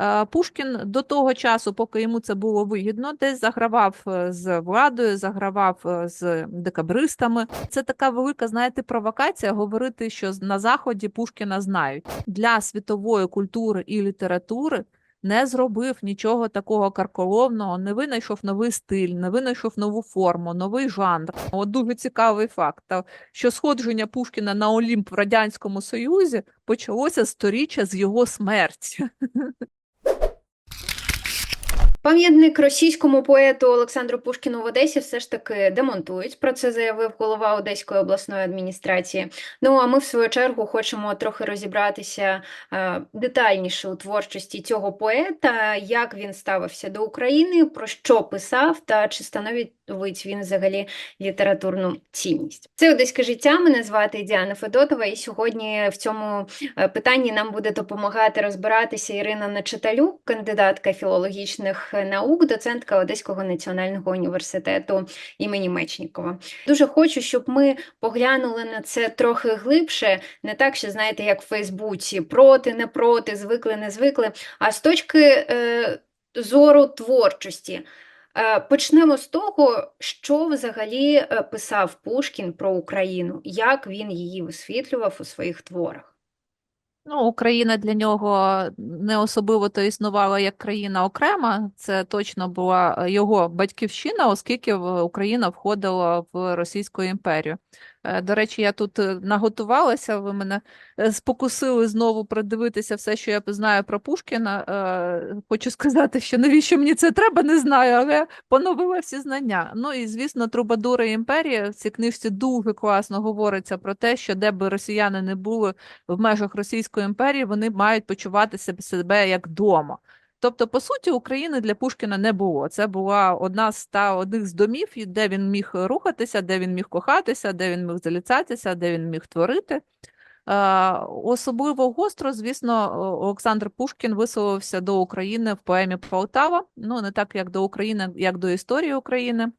Е, Пушкін до того часу, поки йому це було вигідно, десь загравав е, з владою, загравав е, з декабристами. Це така велика, знаєте, провокація говорити, що на заході Пушкіна знають для світової культури і літератури. Не зробив нічого такого карколовного, не винайшов новий стиль, не винайшов нову форму, новий жанр. От дуже цікавий факт, що сходження Пушкіна на Олімп в Радянському Союзі почалося сторіччя з його смерті. Пам'ятник російському поету Олександру Пушкіну в Одесі все ж таки демонтують. Про це заявив голова Одеської обласної адміністрації. Ну а ми, в свою чергу, хочемо трохи розібратися е, детальніше у творчості цього поета, як він ставився до України, про що писав та чи становить він взагалі літературну цінність. Це одеське життя. Мене звати Діана Федотова, і сьогодні в цьому е, питанні нам буде допомагати розбиратися Ірина Начиталюк, кандидатка філологічних наук, доцентка Одеського національного університету імені Мечнікова. Дуже хочу, щоб ми поглянули на це трохи глибше, не так, що знаєте, як в Фейсбуці проти, не проти, звикли, не звикли, а з точки е, зору творчості. Е, Почнемо з того, що взагалі е, писав Пушкін про Україну, як він її висвітлював у своїх творах. Ну, Україна для нього не особливо то існувала як країна окрема. Це точно була е, його батьківщина, оскільки Україна входила в Російську імперію. Е, До речі, я тут е, наготувалася. Ви мене е, спокусили знову продивитися все, що я знаю про Пушкіна. Хочу сказати, що навіщо мені це треба, не знаю, але поновила всі знання. Ну і звісно, Трубадури імперії в цій книжці дуже класно говориться про те, що де би росіяни не були в межах Російської імперії, вони мають почувати себе як вдома. Тобто, по суті, України для Пушкіна не було. Це була одна з та одних з домів, де він міг рухатися, де він міг кохатися, де він міг заліцятися, де він міг творити. Е, Особливо гостро, звісно, Олександр Пушкін висловився до України в поемі Полтава. Ну, не так як до України, як до історії України.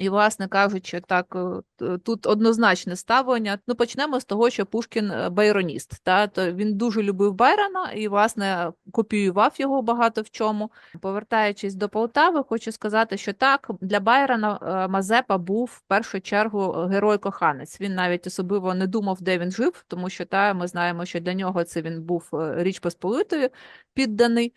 І, власне кажучи, так е, тут однозначне ставлення. Ну, почнемо з того, що Пушкін е, байроніст. Та то він дуже любив Байрона і, власне, копіював його багато в чому. Повертаючись до Полтави, хочу сказати, що так для Байрона е, Мазепа був в першу чергу герой-коханець. Він навіть особливо не думав, де він жив, тому що та ми знаємо, що для нього це він був Річ Посполитою підданий.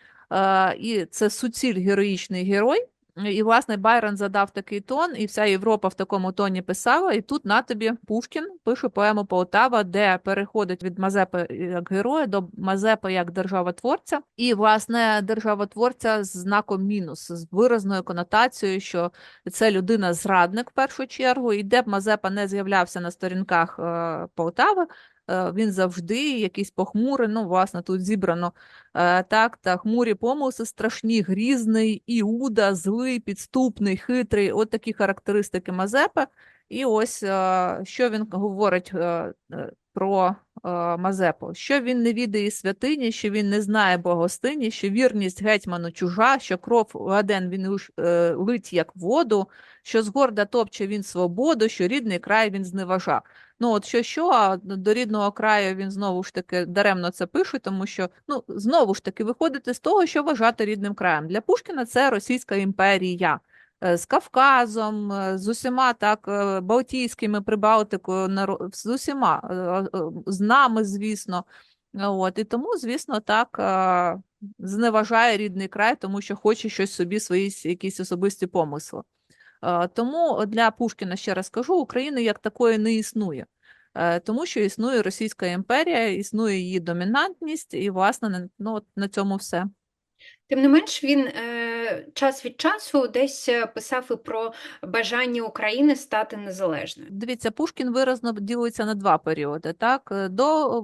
І це суціль героїчний герой. І, власне, Байрон задав такий тон, і вся Європа в такому тоні писала. І тут на тобі Пушкін пише поему Полтава, де переходить від Мазепи як героя до Мазепи як державотворця. І, власне, державотворця з знаком мінус, з виразною конотацією, що це людина-зрадник в першу чергу, і де б Мазепа не з'являвся на сторінках е, Полтави, е, він завжди якийсь похмурий, ну, власне, тут зібрано Е, Так, та хмурі помисли страшні, грізний, іуда, злий, підступний, хитрий. От такі характеристики Мазепи. І ось е, що він говорить е, е, про е, Мазепу: що він не відає святині, що він не знає богостині, що вірність гетьману чужа, що кров ладен він е, лить як воду, що згорда топче він свободу, що рідний край він зневажа. Ну, от що що, а до рідного краю він знову ж таки даремно це пише, тому що ну знову ж таки виходити з того, що вважати рідним краєм. Для Пушкіна це Російська імперія е, з Кавказом, е, з усіма так е, Балтійськими Прибалтикою, з усіма з нами, звісно. От і тому, звісно, так зневажає рідний край, тому що хоче щось собі, свої якісь особисті помисли. Тому для Пушкіна, ще раз кажу, України як такої не існує. Е, Тому що існує Російська імперія, існує її домінантність, і, власне, ну, на цьому все. Тим не менш, він е, час від часу десь е, писав і про бажання України стати незалежною. Дивіться, Пушкін виразно ділиться на два періоди: так е, до е,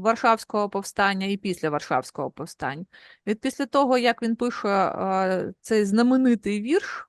Варшавського повстання і після Варшавського повстання. Від після того, як він пише е, цей знаменитий вірш,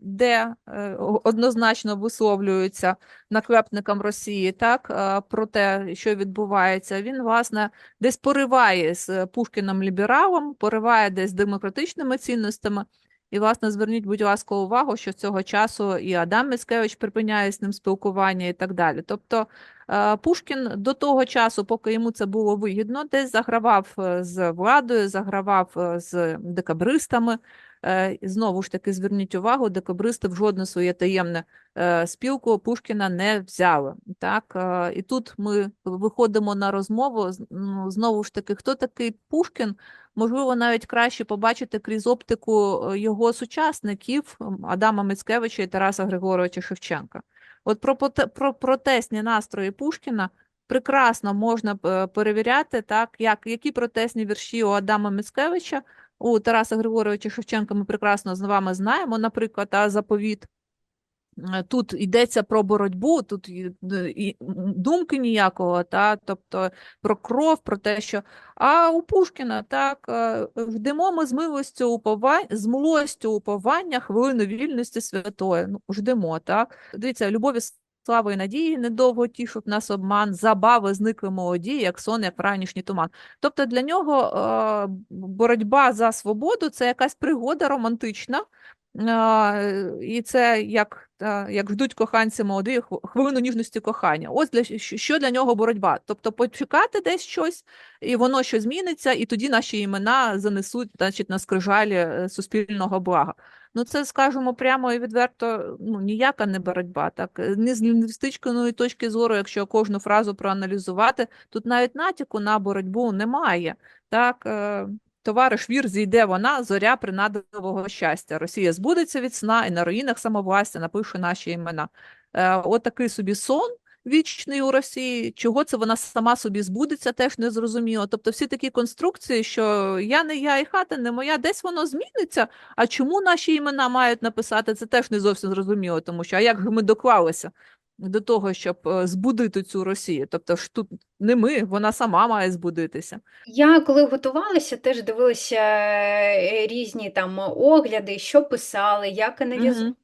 де е, однозначно висловлюється наклепникам Росії, так е, про те, що відбувається, він власне десь пориває з Пушкіном лібералом, пориває десь з демократичними цінностями. І, власне, зверніть, будь ласка, увагу, що з цього часу і Адам Міцкевич припиняє з ним спілкування і так далі. Тобто Е, Пушкін до того часу, поки йому це було вигідно, десь загравав е, з владою, загравав е, з декабристами. Е, Знову ж таки, зверніть увагу, декабристи в жодне своє таємне е, спілку Пушкіна не взяли. Так? е, І тут ми виходимо на розмову. ну, Знову ж таки, хто такий Пушкін? Можливо, навіть краще побачити крізь оптику його сучасників Адама Мицкевича і Тараса Григоровича Шевченка. От про, про протестні настрої Пушкіна прекрасно можна перевіряти, так, як, які протестні вірші у Адама Мицкевича, у Тараса Григоровича Шевченка ми прекрасно з вами знаємо, наприклад, заповіт. Е, Тут йдеться про боротьбу, тут і, думки ніякого, та, тобто про кров, про те, що. А у Пушкіна так е, ждемо ми з милостю уповань, з милостю уповання хвилину вільності святої. Ну, ждемо, так. Дивіться, любові, слави і надії недовго тішуть нас обман, забави зникли молоді, як сон, як ранішній туман. Тобто для нього е, боротьба за свободу це якась пригода романтична. Е, І це як, е, як ждуть коханці молоді хвилину ніжності кохання. Ось для що- для нього боротьба. Тобто почекати десь щось, і воно щось зміниться, і тоді наші імена занесуть значить, на скрижалі суспільного блага. Ну, це скажемо прямо і відверто, ну ніяка не боротьба. Так Е, ні з лінгвістичної точки зору, якщо кожну фразу проаналізувати, тут навіть натяку на боротьбу немає. Так, е, Товариш вір, зійде вона, зоря принадливого щастя. Росія збудеться від сна і на руїнах самовластя напише наші імена. Е, от такий собі сон вічний у Росії. Чого це вона сама собі збудеться, теж не зрозуміло. Тобто всі такі конструкції, що я не я і хата не моя, десь воно зміниться. А чому наші імена мають написати, це теж не зовсім зрозуміло, тому що а як ми доклалися до того, щоб е, збудити цю Росію? Тобто ж тут не ми, вона сама має збудитися. Я коли готувалася, теж дивилася е, різні там огляди, що писали, як аналізували. Мгм.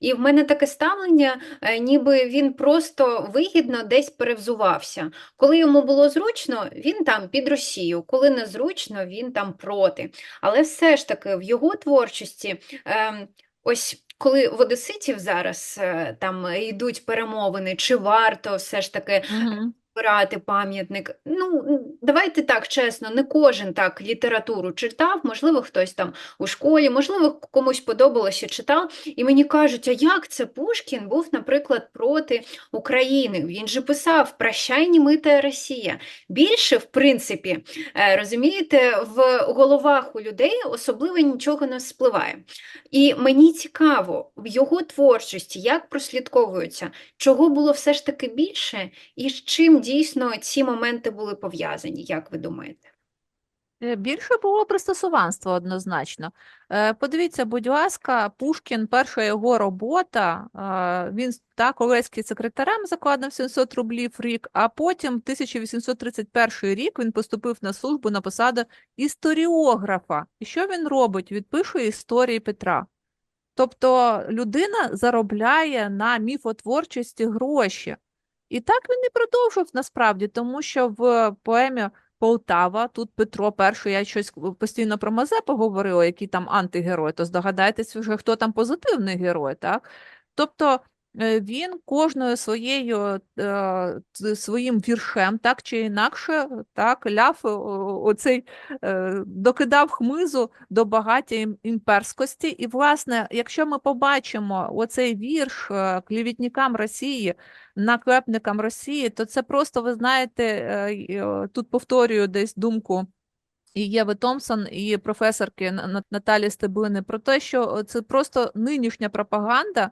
І в мене таке ставлення, е, ніби він просто вигідно десь перевзувався. Коли йому було зручно, він там під Росію, коли незручно, він там проти. Але все ж таки в його творчості, ем, ось коли в одеситів зараз е, там йдуть перемовини, чи варто все ж таки Мгм. Збирати пам'ятник. Ну, давайте так чесно, не кожен так літературу читав, можливо, хтось там у школі, можливо, комусь подобалося читав. І мені кажуть, а як це Пушкін був, наприклад, проти України? Він же писав «Прощай, німита Росія». Більше, в принципі, е, розумієте, в головах у людей особливо нічого не спливає. І мені цікаво, в його творчості як прослідковується, чого було все ж таки більше, і з чим дійсно ці моменти були пов'язані, як ви думаєте? Е, Більше було пристосуванство однозначно. Е, Подивіться, будь ласка, Пушкін, перша його робота, він так, Олеський секретарем закладав 700 рублів рік, а потім 1831 рік він поступив на службу на посаду історіографа. І що він робить? Відпишує історії Петра. Тобто людина заробляє на міфотворчості гроші. І так він і продовжив насправді, тому що в поемі Полтава, тут Петро І, я щось постійно про Мазепа говорила, який там антигерой, то здогадайтесь вже, хто там позитивний герой, так? Тобто він кожною своєю е, своїм віршем, так чи інакше, так, ляв оцей е, докидав хмизу до багаття ім- імперськості. І, власне, якщо ми побачимо оцей вірш е, клівітникам Росії, наклепникам Росії, то це просто, ви знаєте, тут повторюю десь думку і Єви Томпсон, і професорки Наталі Стеблини про те, що це просто нинішня пропаганда,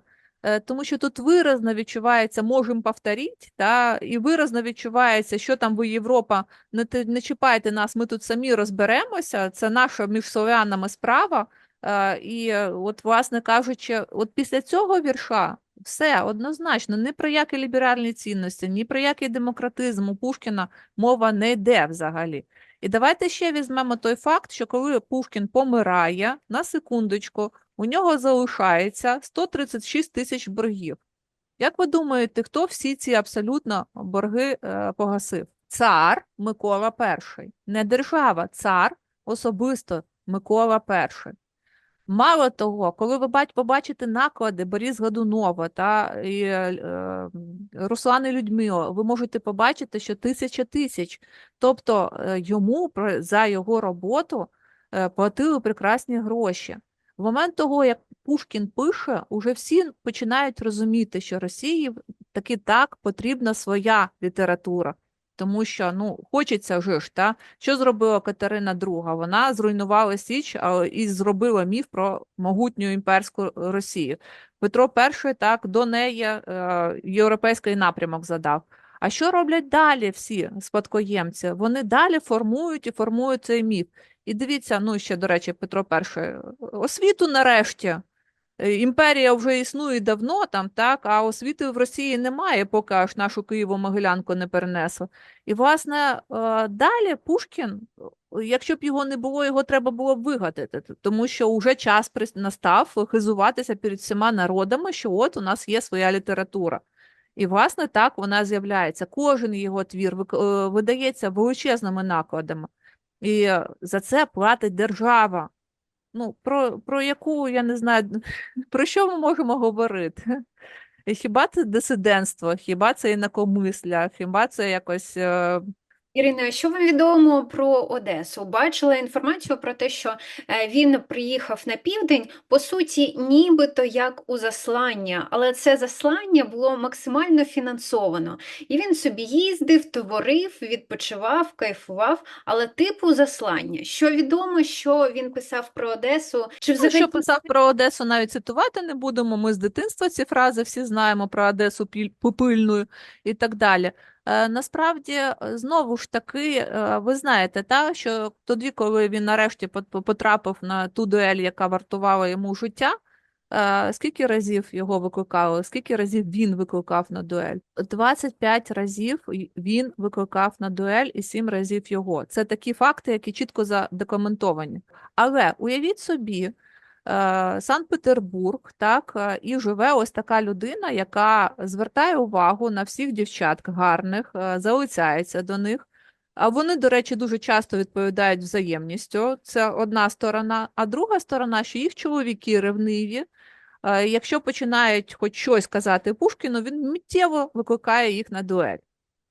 тому що тут виразно відчувається «можем повторіть», та, і виразно відчувається, що там ви, Європа, не, не чіпайте нас, ми тут самі розберемося, це наша між слов'янами справа. Е, І е, от, власне кажучи, от після цього вірша все однозначно, ні про які ліберальні цінності, ні про який демократизм у Пушкіна мова не йде взагалі. І давайте ще візьмемо той факт, що коли Пушкін помирає, на секундочку, у нього залишається 136 тисяч боргів. Як ви думаєте, хто всі ці абсолютно борги е, погасив? Цар Микола І. Не держава, цар особисто Микола І. Мало того, коли ви бач- побачите наклади Борис Годунова та і, е, Руслани Людмила, ви можете побачити, що тисяча тисяч. Тобто е, йому про- за його роботу е, платили прекрасні гроші. В момент того, як Пушкін пише, уже всі починають розуміти, що Росії таки так потрібна своя література. Тому що ну хочеться вже ж, та що зробила Катерина II? Вона зруйнувала Січ і зробила міф про могутню імперську Росію. Петро І так до неї е, європейський напрямок задав. А що роблять далі всі спадкоємці? Вони далі формують і формують цей міф. І дивіться, ну ще, до речі, Петро І, освіту нарешті. Е, Імперія вже існує давно там, так, а освіти в Росії немає, поки аж нашу Києво-Могилянку не перенесли. І, власне, е, далі Пушкін, е, якщо б його не було, його треба було б вигадати, тому що вже час настав хизуватися перед всіма народами, що от у нас є своя література. І, власне, так вона з'являється. Кожен його твір видається величезними накладами. І за це платить держава. Ну, про, про яку, я не знаю, про що ми можемо говорити? Хіба це дисидентство, хіба це інакомисля, хіба це якось. Ірина, що вам відомо про Одесу? Бачила інформацію про те, що е, він приїхав на південь, по суті, нібито як у заслання, але це заслання було максимально фінансовано. І він собі їздив, творив, відпочивав, кайфував, але типу заслання. Що відомо, що він писав про Одесу? Чи Ну, взагалі що писав про Одесу, навіть цитувати не будемо. Ми з дитинства ці фрази всі знаємо про Одесу попильною і так далі. Е, насправді, е, знову ж таки, е, ви знаєте, та, що тоді, коли він нарешті пот- потрапив на ту дуель, яка вартувала йому життя, скільки разів його викликали, скільки разів він викликав на дуель? 25 разів він викликав на дуель і 7 разів його. Це такі факти, які чітко задокументовані. Але уявіть собі, Санкт-Петербург, так, е, і живе ось така людина, яка звертає увагу на всіх дівчат гарних, е, залицяється до них. А вони, до речі, дуже часто відповідають взаємністю. Це одна сторона. А друга сторона, що їх чоловіки ревниві. Е, Якщо починають хоч щось казати Пушкіну, він миттєво викликає їх на дуель.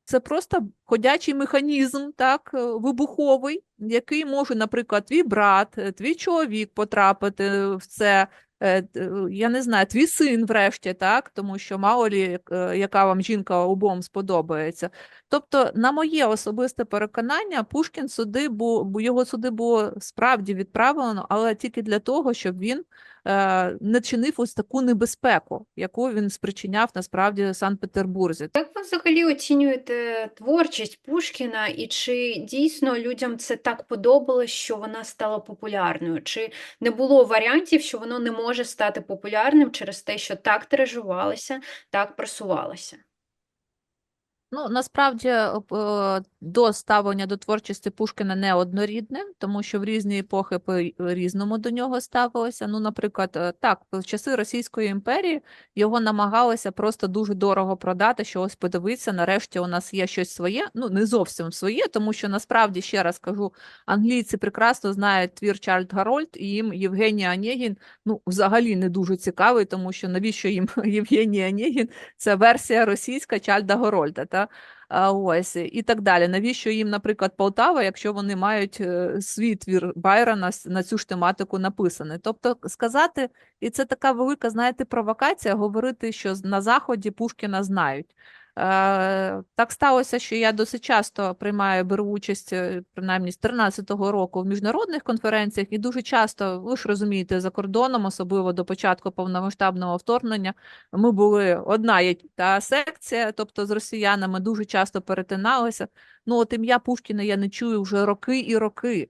Це просто ходячий механізм, так, е, вибуховий, який може, наприклад, твій брат, е, твій чоловік потрапити в це, е, я не знаю, твій син врешті, так, тому що мало лі, яка вам жінка обом сподобається. Тобто, на моє особисте переконання, Пушкін суди бу- його суди було справді відправлено, але тільки для того, щоб він е, не чинив ось таку небезпеку, яку він спричиняв насправді Санкт-Петербурзі. Як ви взагалі оцінюєте творчість Пушкіна, і чи дійсно людям це так подобалось, що вона стала популярною? Чи не було варіантів, що воно не може стати популярним через те, що так тиражувалося, так просувалося? Ну, насправді, е, до ставлення до творчості Пушкіна не однорідне, тому що в різні епохи по-різному до нього ставилося. Ну, наприклад, е, так, в часи Російської імперії його намагалися просто дуже дорого продати, що ось подивіться, нарешті у нас є щось своє. Ну, не зовсім своє, тому що насправді, ще раз кажу, англійці прекрасно знають твір Чарльд Гарольд, і їм Євгеній Онєгін, ну, взагалі не дуже цікавий, тому що навіщо їм Євгеній Онєгін? Це версія російська Чальда Горольда, та? Ось, і так далі. Навіщо їм, наприклад, Полтава, якщо вони мають е, свій твір Байрона на цю ж тематику написаний? Тобто сказати, і це така велика, знаєте, провокація говорити, що на Заході Пушкіна знають. Е, Так сталося, що я досить часто приймаю, беру участь, е, принаймні з 13-го року в міжнародних конференціях, і дуже часто, ви ж розумієте, за кордоном, особливо до початку повномасштабного вторгнення, ми були одна та секція, тобто з росіянами дуже часто перетиналися. Ну, от ім'я Пушкіна я не чую вже роки і роки.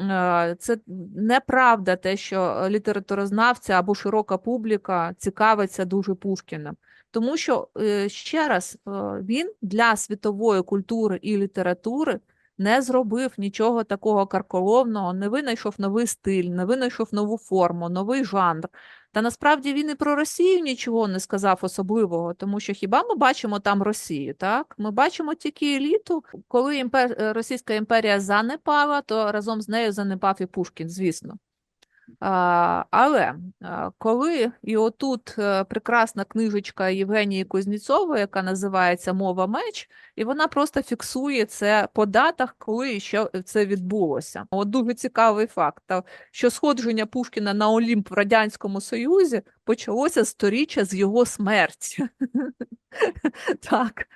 Е, Це неправда те, що літературознавця або широка публіка цікавиться дуже Пушкіним. Тому що, е, ще раз, е, він для світової культури і літератури не зробив нічого такого карколовного, не винайшов новий стиль, не винайшов нову форму, новий жанр. Та насправді він і про Росію нічого не сказав особливого, тому що хіба ми бачимо там Росію, так? Ми бачимо тільки еліту. Коли імпер... е, Російська імперія занепала, то разом з нею занепав і Пушкін, звісно. Але коли і отут е, прекрасна книжечка Євгенії Кузнєцової, яка називається Мова меч, і вона просто фіксує це по датах, коли що це відбулося. От дуже цікавий факт, що сходження Пушкіна на Олімп в Радянському Союзі почалося сторіччя з його смерті. Так,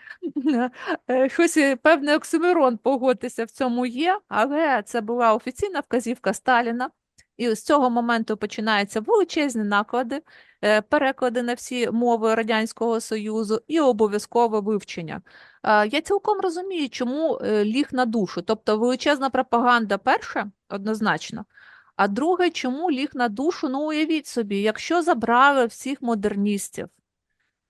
Е, щось е, певний оксимирон, погодьтеся, в цьому є, але це була офіційна вказівка Сталіна. І з цього моменту починаються величезні наклади, е, переклади на всі мови Радянського Союзу і обов'язкове вивчення. Е, Я цілком розумію, чому е, ліг на душу. Тобто величезна пропаганда перше, однозначно. А друге, чому ліг на душу? Ну, уявіть собі, якщо забрали всіх модерністів,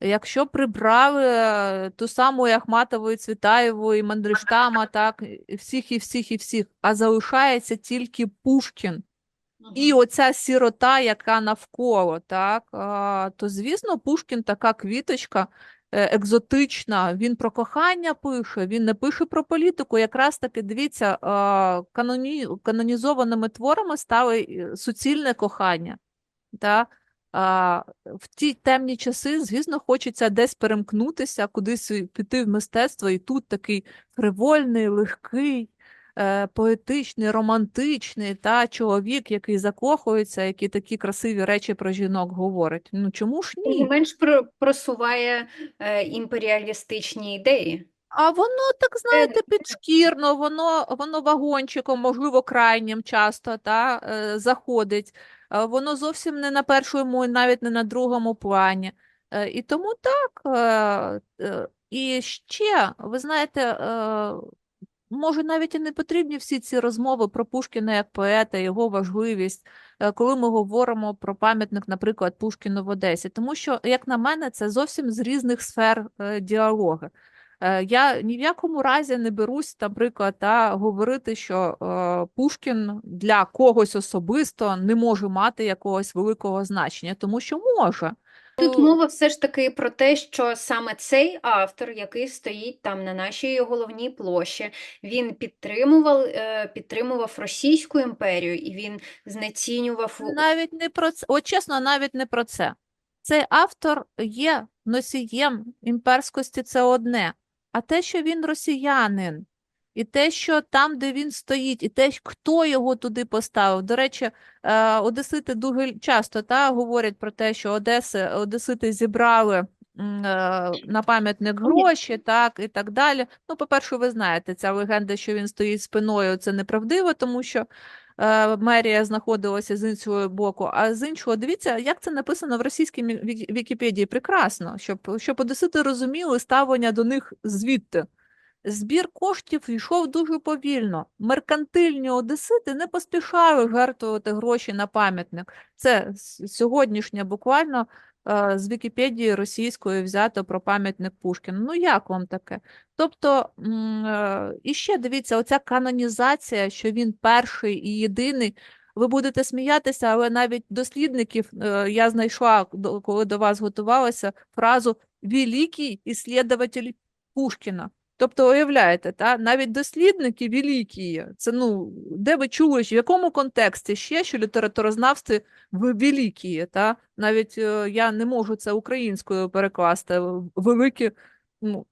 якщо прибрали ту саму і Ахматову, і Цвітаєву, і Мандельштама, так, всіх, і всіх, і всіх, а залишається тільки Пушкін. І оця сірота, яка навколо, так, то, звісно, Пушкін така квіточка е, екзотична, він про кохання пише, він не пише про політику. Якраз таки, дивіться, каноні, канонізованими творами стали е, суцільне кохання. Та? А, в ті темні часи, звісно, хочеться десь перемкнутися, кудись піти в мистецтво, і тут такий фривольний, легкий, поетичний, романтичний та чоловік, який закохується, який такі красиві речі про жінок говорить. Ну чому ж ні? менш просуває е, імперіалістичні ідеї. А воно так, знаєте, підшкірно, воно, воно вагончиком, можливо, крайнім часто та, е, заходить. Е, Воно зовсім не на першому, і навіть не на другому плані. Е, І тому так. е, е, І ще, ви знаєте, е, може, навіть і не потрібні всі ці розмови про Пушкіна як поета, його важливість, е, коли ми говоримо про пам'ятник, наприклад, Пушкіну в Одесі. Тому що, як на мене, це зовсім з різних сфер е, діалоги. Е, Я ні в якому разі не берусь, наприклад, та говорити, що Пушкін для когось особисто не може мати якогось великого значення, тому що може. Тут мова все ж таки про те, що саме цей автор, який стоїть там на нашій головній площі, він підтримував, е, підтримував Російську імперію і він знецінював Навіть не про це. От чесно, навіть не про це. Цей автор є носієм імперськості, це одне. А те, що він росіянин, і те, що там, де він стоїть, і те, хто його туди поставив. До речі, е, одесити дуже часто та, говорять про те, що Одеси, одесити зібрали е, на пам'ятник гроші, так, і так далі. Ну, по-перше, ви знаєте, ця легенда, що він стоїть спиною, це неправдиво, тому що е, мерія знаходилася з іншого боку, а з іншого, дивіться, як це написано в російській Вікіпедії. Прекрасно, щоб, щоб одесити розуміли ставлення до них звідти. Збір коштів йшов дуже повільно. Меркантильні одесити не поспішали жертвувати гроші на пам'ятник. Це с- сьогоднішнє буквально е, з Вікіпедії російської взято про пам'ятник Пушкіна. Ну як вам таке? Тобто, е, і ще дивіться, оця канонізація, що він перший і єдиний. Ви будете сміятися, але навіть дослідників е, я знайшла, коли до вас готувалася, фразу «великий исследователь Пушкіна». Тобто, уявляєте, та? навіть дослідники великі. Це ну, де ви чули, в якому контексті ще, що літературознавці великі, та? Навіть е, я не можу це українською перекласти. Великі, ну,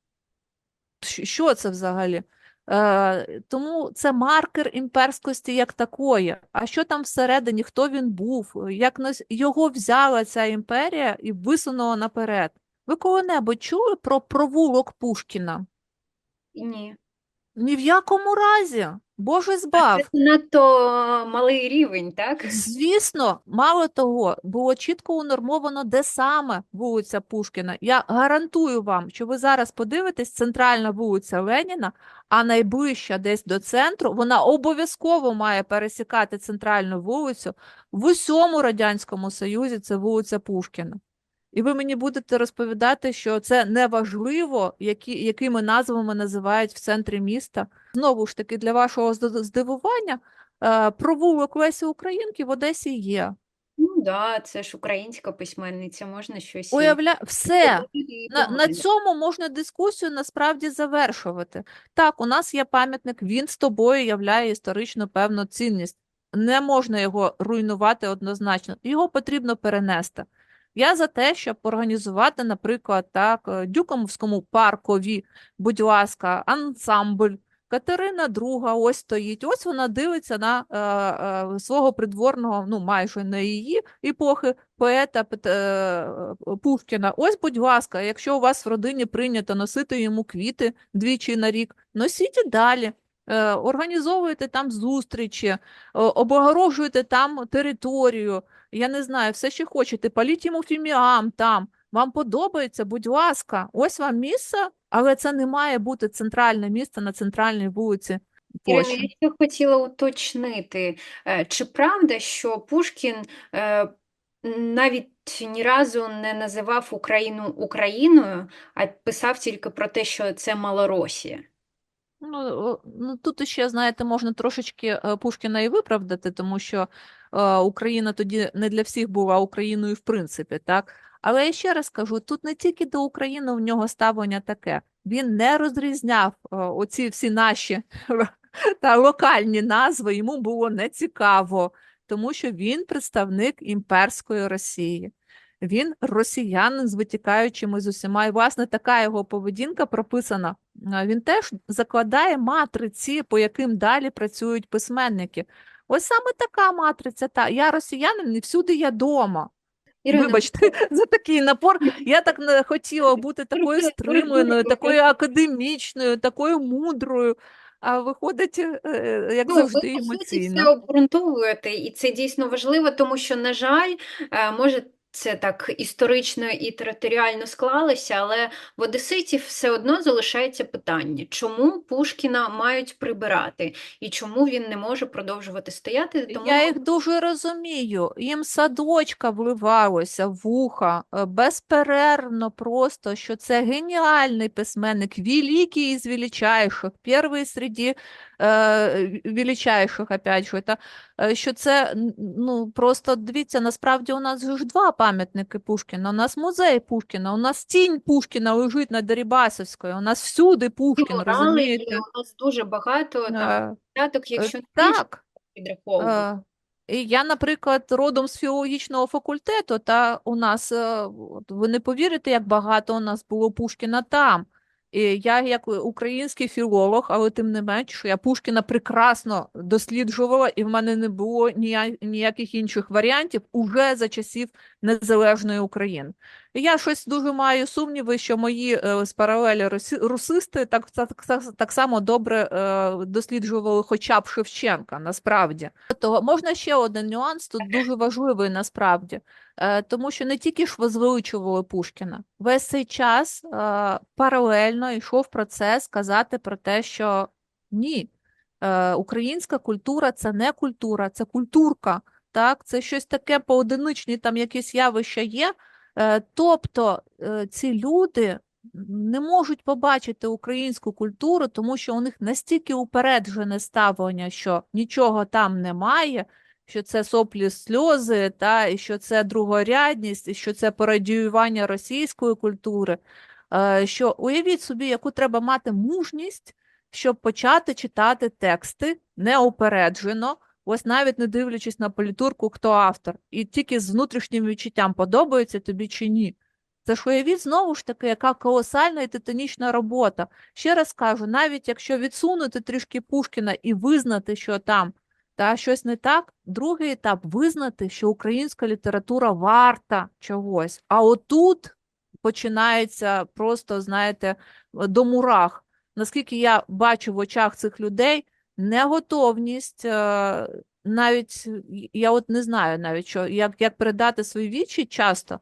що це взагалі? Е, тому це маркер імперськості як такої. А що там всередині, хто він був, як його взяла ця імперія і висунула наперед. Ви коли-небудь чули про провулок Пушкіна? Ні. Ні в якому разі. Боже збав. Це надто малий рівень, так? Звісно, мало того, було чітко унормовано, де саме вулиця Пушкіна. Я гарантую вам, що ви зараз подивитесь, центральна вулиця Леніна, а найближча десь до центру, вона обов'язково має пересікати центральну вулицю. В усьому Радянському Союзі це вулиця Пушкіна. І ви мені будете розповідати, що це неважливо, які, якими назвами називають в центрі міста. Знову ж таки, для вашого зд- здивування, е, провулок Лесі Українки в Одесі є. Ну да, це ж українська письменниця, можна щось Уявля... Все. На, на цьому можна дискусію насправді завершувати. Так, у нас є пам'ятник, він з тобою являє історичну певну цінність. не можна його руйнувати однозначно, його потрібно перенести. Я за те, щоб організувати, наприклад, так, е, Дюкомовському паркові, будь ласка, ансамбль. Катерина II ось стоїть, ось вона дивиться на е, е, свого придворного, ну майже на її епохи, поета Пет- е, Пушкіна. Ось, будь ласка, якщо у вас в родині прийнято носити йому квіти двічі на рік, носіть і далі. Е, Організовуйте там зустрічі, е, там територію. Я не знаю, все, що хочете, паліть йому фіміам там. Вам подобається, будь ласка, ось вам місце, але це не має бути центральне місце на центральній вулиці Ірина, я ще хотіла уточнити, е, чи правда, що Пушкін е, навіть ні разу не називав Україну Україною, а писав тільки про те, що це Малоросія? Ну, ну тут ще, знаєте, можна трошечки е, Пушкіна і виправдати, тому що Україна тоді не для всіх була Україною в принципі, так? Але я ще раз кажу, тут не тільки до України в нього ставлення таке. Він не розрізняв е, оці всі наші та локальні назви, йому було нецікаво, тому що він представник імперської Росії. Він росіянин з витікаючими з усіма. І, власне, така його поведінка прописана. Він теж закладає матриці, по яким далі працюють письменники. Ось саме така матриця. Та я росіянин, і всюди я дома. Ірина, Вибачте за такий напор. Я так не хотіла бути такою Дуже- дуже стриманою, такою академічною, такою мудрою. А виходить, е, як Ну, завжди, ви, емоційно. Ви все обґрунтовуєте, і це дійсно важливо, тому що, на жаль, е, може, це так історично і територіально склалося, але в одеситів все одно залишається питання, чому Пушкіна мають прибирати, і чому він не може продовжувати стояти, тому Я їх дуже розумію. Їм садочка вливалося в вуха е, безперервно просто, що це геніальний письменник, великий із величайших, перший серед величайших, опять же, та, е, що це, ну, просто, дивіться, насправді у нас ж два пам'ятники Пушкіна, у нас музей Пушкіна, у нас тінь Пушкіна лежить на Дерибасовської, у нас всюди Пушкін, морали, розумієте? у нас дуже багато там Е, даток, е, якщо Так. підраховувати. Е, І я, наприклад, родом з філологічного факультету, та у нас, е, ви не повірите, як багато у нас було Пушкіна там. Я як український філолог, але тим не менш, я Пушкіна прекрасно досліджувала, і в мене не було нія- ніяких інших варіантів уже за часів незалежної України. Я щось дуже маю сумніви, що мої е, з паралелі русисти так, так, так, само добре е, досліджували хоча б Шевченка, насправді. Того можна ще один нюанс, тут дуже важливий насправді, е, тому що не тільки ж возвеличували Пушкіна, весь цей час паралельно йшов процес казати про те, що ні, українська культура це не культура, це культурка. Так, це щось таке поодиничні, там якісь явища є. Е, Тобто е, ці люди не можуть побачити українську культуру, тому що у них настільки упереджене ставлення, що нічого там немає, що це соплі сльози, та, і що це другорядність, і що це пародіювання російської культури. Е, Що уявіть собі, яку треба мати мужність, щоб почати читати тексти неупереджено, ось навіть не дивлячись на політурку, хто автор, і тільки з внутрішнім відчуттям, подобається тобі чи ні. Це ж уявіть знову ж таки, яка колосальна і титанічна робота. Ще раз кажу, навіть якщо відсунути трішки Пушкіна і визнати, що там та щось не так, другий етап визнати, що українська література варта чогось. А отут починається просто, знаєте, до мурах. Наскільки я бачу в очах цих людей, неготовність, е, навіть я от не знаю навіть, що, як, як передати свої вічі часто,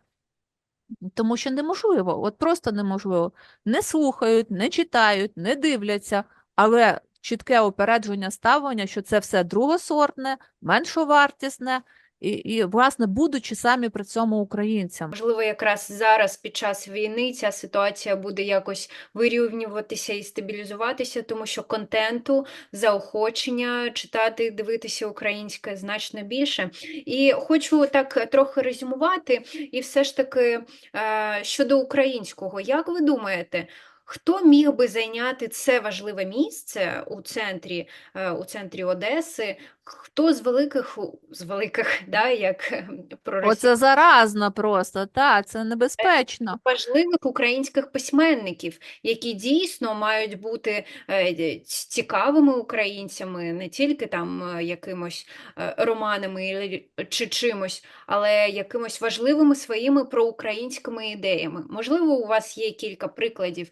тому що неможливо, от просто неможливо. Не слухають, не читають, не дивляться, але чітке упередження ставлення, що це все другосортне, меншовартісне, і, і, власне, будучи самі при цьому українцями. Можливо, якраз зараз під час війни ця ситуація буде якось вирівнюватися і стабілізуватися, тому що контенту, заохочення читати, дивитися українське значно більше. І хочу так трохи резюмувати, і все ж таки е, щодо українського, як ви думаєте? Хто міг би зайняти це важливе місце у центрі, е, у центрі Одеси? Хто з великих, з великих, да, як е, про Росію, Оце заразно просто, та, це небезпечно. важливих українських письменників, які дійсно мають бути е, цікавими українцями, не тільки там е, якимось е, романами чи чимось, але якимось важливими своїми проукраїнськими ідеями. Можливо, у вас є кілька прикладів.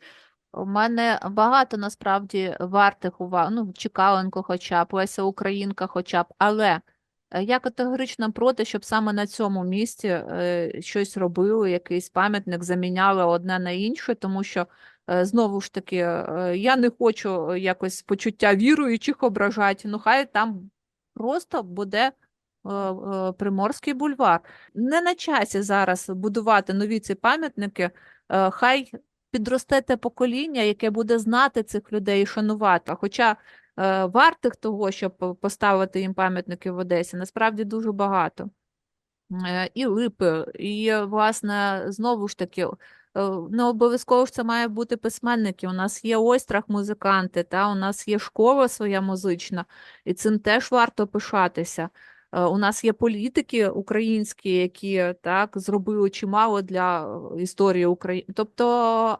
У мене багато насправді вартих уваги, ну, Чекаленко хоча б, Леся Українка хоча б, але е, я категорично проти, щоб саме на цьому місці е, щось робили, якийсь пам'ятник заміняли одне на інше, тому що, е, знову ж таки, я не хочу якось почуття віруючих ображати, ну хай там просто буде Приморський бульвар. Не на часі зараз будувати нові ці пам'ятники, хай підросте те покоління, яке буде знати цих людей і шанувати. Хоча е, вартих того, щоб поставити їм пам'ятники в Одесі, насправді дуже багато. Е, І липи, і, е, власне, знову ж таки, е, не обов'язково ж це має бути письменники. У нас є ойстрах музиканти, та у нас є школа своя музична, і цим теж варто пишатися. Е, У нас є політики українські, які так зробили чимало для е, історії України. Тобто,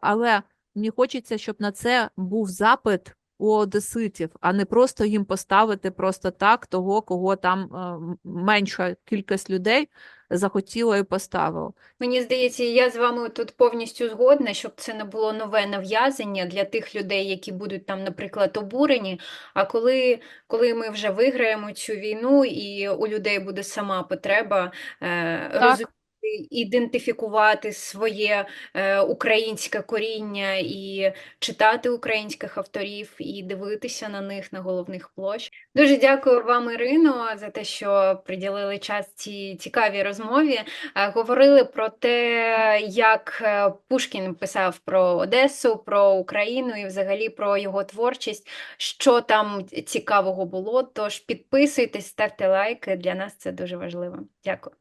але мені хочеться, щоб на це був запит у одеситів, а не просто їм поставити просто так того, кого там е, менша кількість людей захотіла і поставила. Мені здається, я з вами тут повністю згодна, щоб це не було нове нав'язання для тих людей, які будуть там, наприклад, обурені. А коли, коли ми вже виграємо цю війну, і у людей буде сама потреба е, розуміти, ідентифікувати своє е, українське коріння і читати українських авторів, і дивитися на них на головних площ. Дуже дякую вам, Ірино, за те, що приділили час цій цікавій розмові. Е, Говорили про те, як е, Пушкін писав про Одесу, про Україну і взагалі про його творчість, що там цікавого було. Тож підписуйтесь, ставте лайки. Для нас це дуже важливо. Дякую.